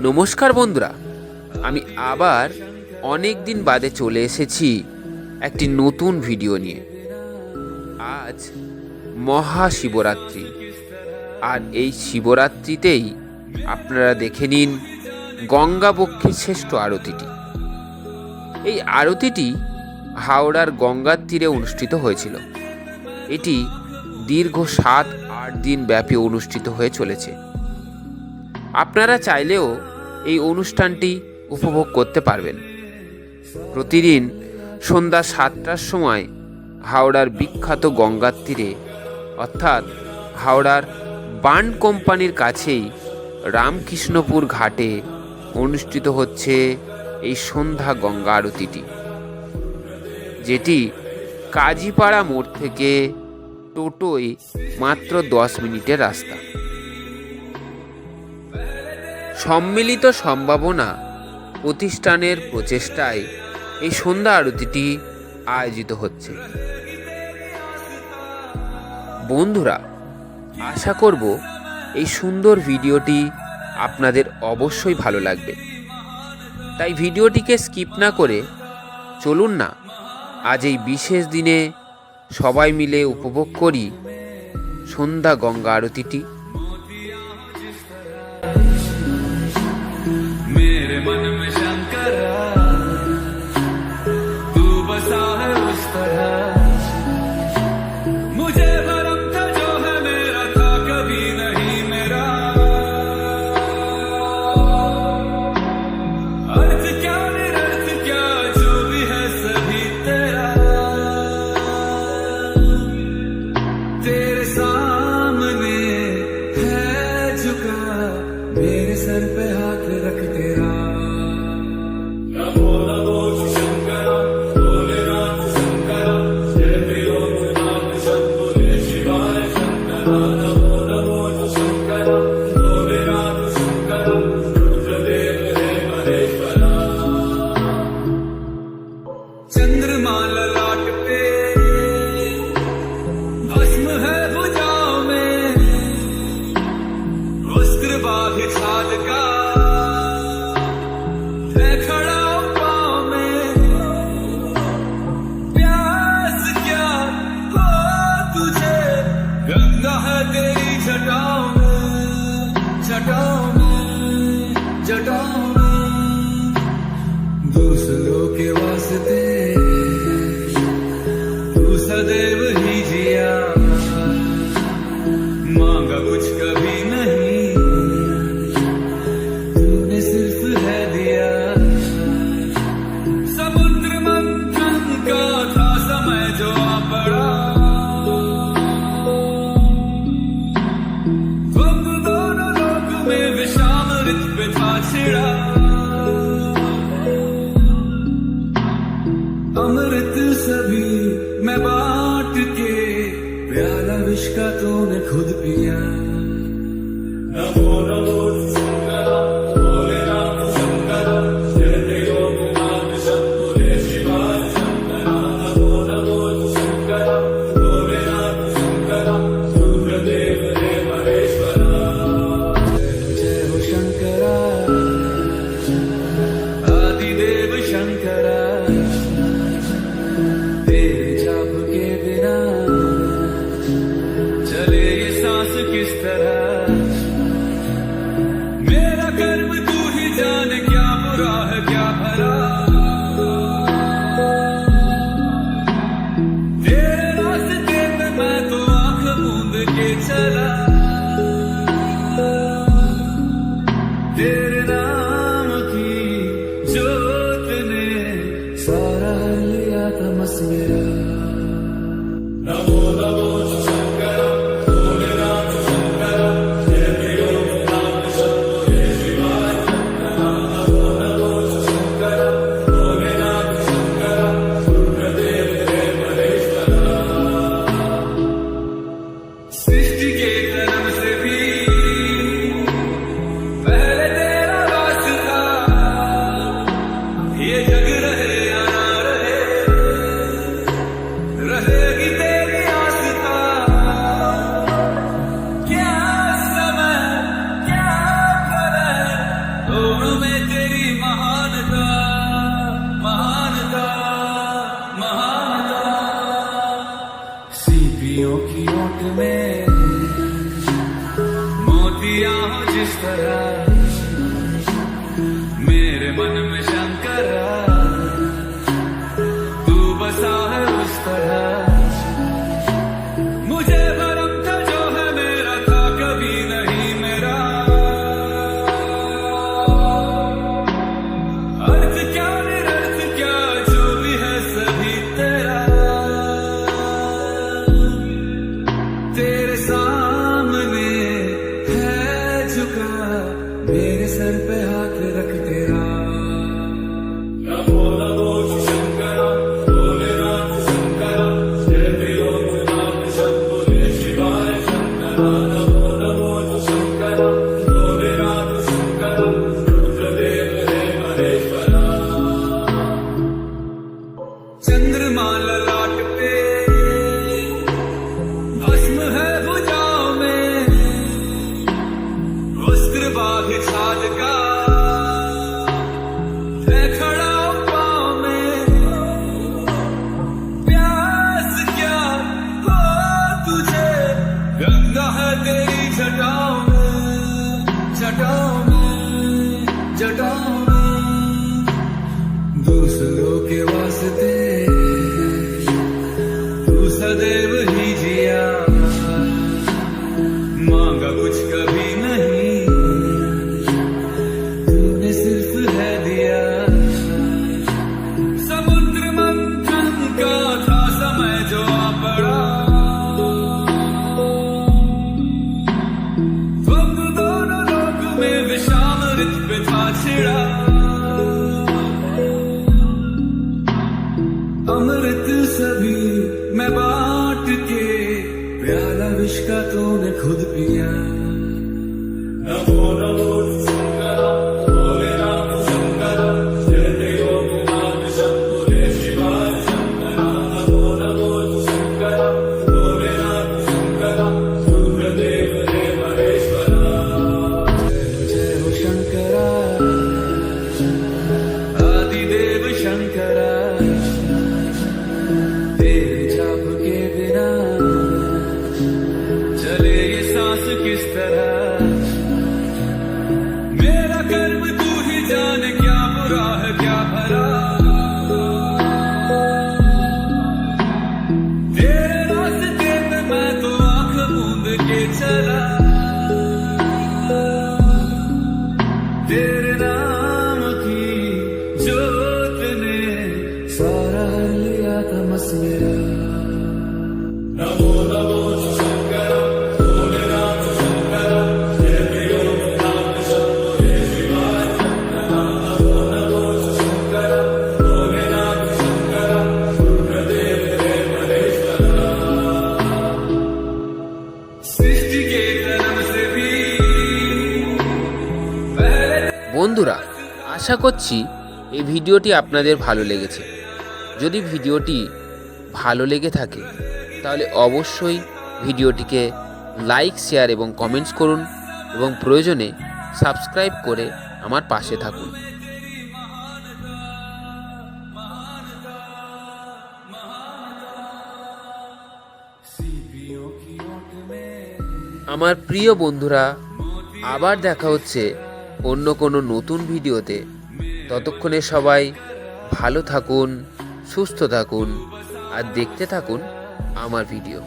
নমস্কার বন্ধুরা, আমি আবার অনেক দিন বাদে চলে এসেছি একটি নতুন ভিডিও নিয়ে। আজ মহাশিবরাত্রি। আর এই শিবরাত্রিতেই আপনারা দেখে নিন গঙ্গাবক্ষের শ্রেষ্ঠ আরতিটি। এই আরতিটি হাওড়ার গঙ্গার তীরে অনুষ্ঠিত হয়েছিল। এটি দীর্ঘ সাত আট দিন ব্যাপী অনুষ্ঠিত হয়ে চলেছে। আপনারা চাইলেও এই অনুষ্ঠানটি উপভোগ করতে পারবেন। প্রতিদিন সন্ধ্যা সাতটার সময় হাওড়ার বিখ্যাত গঙ্গার তীরে, অর্থাৎ হাওড়ার বান কোম্পানির কাছেই রামকৃষ্ণপুর ঘাটে অনুষ্ঠিত হচ্ছে এই সন্ধ্যা গঙ্গা আরতিটি, যেটি কাজীপাড়া মোড় থেকে টোটোয় মাত্র দশ মিনিটের রাস্তা। সম্মিলিত সম্ভাবনা প্রতিষ্ঠানের প্রচেষ্টায় এই সন্ধ্যা আরতিটি আয়োজিত হচ্ছে। বন্ধুরা, আশা করব এই সুন্দর ভিডিওটি আপনাদের অবশ্যই ভালো লাগবে। তাই ভিডিওটিকে স্কিপ না করে চলুন না, আজ এই বিশেষ দিনে সবাই মিলে উপভোগ করি। সন্ধ্যা গঙ্গা আরতিটি। मेरे सर पे हाथ रख तेरा। sadhe Sarah lihat masmira दिया हूँ जिस तरह Lord, Lord. বন্ধুরা আশা করছি এই ভিডিওটি আপনাদের ভালো লেগেছে। যদি ভিডিওটি ভালো লেগে থাকে, তাহলে অবশ্যই ভিডিওটিকে লাইক, শেয়ার এবং কমেন্টস করুন এবং প্রয়োজনে সাবস্ক্রাইব করে আমার পাশে থাকুন। আমার প্রিয় বন্ধুরা, আবার দেখা হচ্ছে অন্য কোনো নতুন ভিডিওতে। ততক্ষণে সবাই ভালো থাকুন, সুস্থ থাকুন। আর দেখতে থাকুন আমার ভিডিও।